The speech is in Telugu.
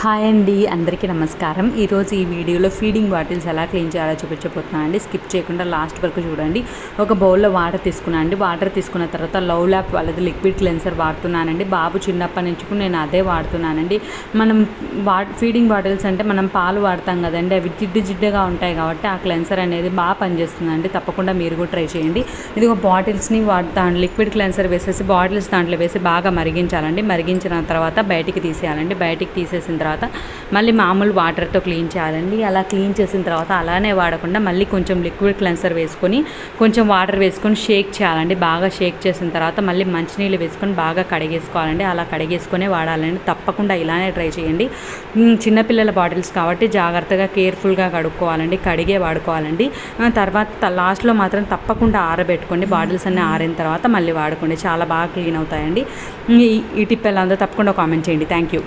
హాయ్ అండి అందరికీ నమస్కారం. ఈరోజు ఈ వీడియోలో ఫీడింగ్ బాటిల్స్ ఎలా క్లీన్ చేయాలో చూపించబోతున్నాను అండి. స్కిప్ చేయకుండా లాస్ట్ వరకు చూడండి. ఒక బౌల్లో వాటర్ తీసుకున్నాను అండి. వాటర్ తీసుకున్న తర్వాత లవ్ ల్యాప్ వాళ్ళది లిక్విడ్ క్లెన్సర్ వాడుతున్నానండి బాబు చిన్నప్పటి నుంచి కూడా నేను అదే వాడుతున్నానండి మనం వా ఫీడింగ్ బాటిల్స్ అంటే మనం పాలు వాడతాం కదండి. అవి జిడ్డు జిడ్డుగా ఉంటాయి కాబట్టి ఆ క్లెన్సర్ అనేది బాగా పనిచేస్తుందండి తప్పకుండా మీరు కూడా ట్రై చేయండి. ఇది ఒక బాటిల్స్ని వాడతాను లిక్విడ్ క్లెన్సర్ వేసేసి బాటిల్స్ దాంట్లో వేసి బాగా మరిగించాలండి. మరిగించిన తర్వాత బయటికి తీసేయాలండి. బయటికి తీసేసిన తర్వాత తర్వాత మళ్ళీ మామూలు వాటర్తో క్లీన్ చేయాలండి. అలా క్లీన్ చేసిన తర్వాత అలానే వాడకుండా మళ్ళీ కొంచెం లిక్విడ్ క్లెన్సర్ వేసుకొని కొంచెం వాటర్ వేసుకొని షేక్ చేయాలండి. బాగా షేక్ చేసిన తర్వాత మళ్ళీ మంచినీళ్ళు వేసుకొని బాగా కడిగేసుకోవాలండి. అలా కడిగేసుకొని వాడాలండి. తప్పకుండా ఇలానే ట్రై చేయండి. చిన్నపిల్లల బాటిల్స్ కాబట్టి జాగ్రత్తగా కేర్ఫుల్గా కడుక్కోవాలండి. కడిగే వాడుకోవాలండి. తర్వాత లాస్ట్లో మాత్రం తప్పకుండా ఆరబెట్టుకోండి. బాటిల్స్ అన్నీ ఆరిన తర్వాత మళ్ళీ వాడుకోండి. చాలా బాగా క్లీన్ అవుతాయండి. ఈ ఈ టిప్ ఎలా ఉందో తప్పకుండా కామెంట్ చేయండి. Thank you.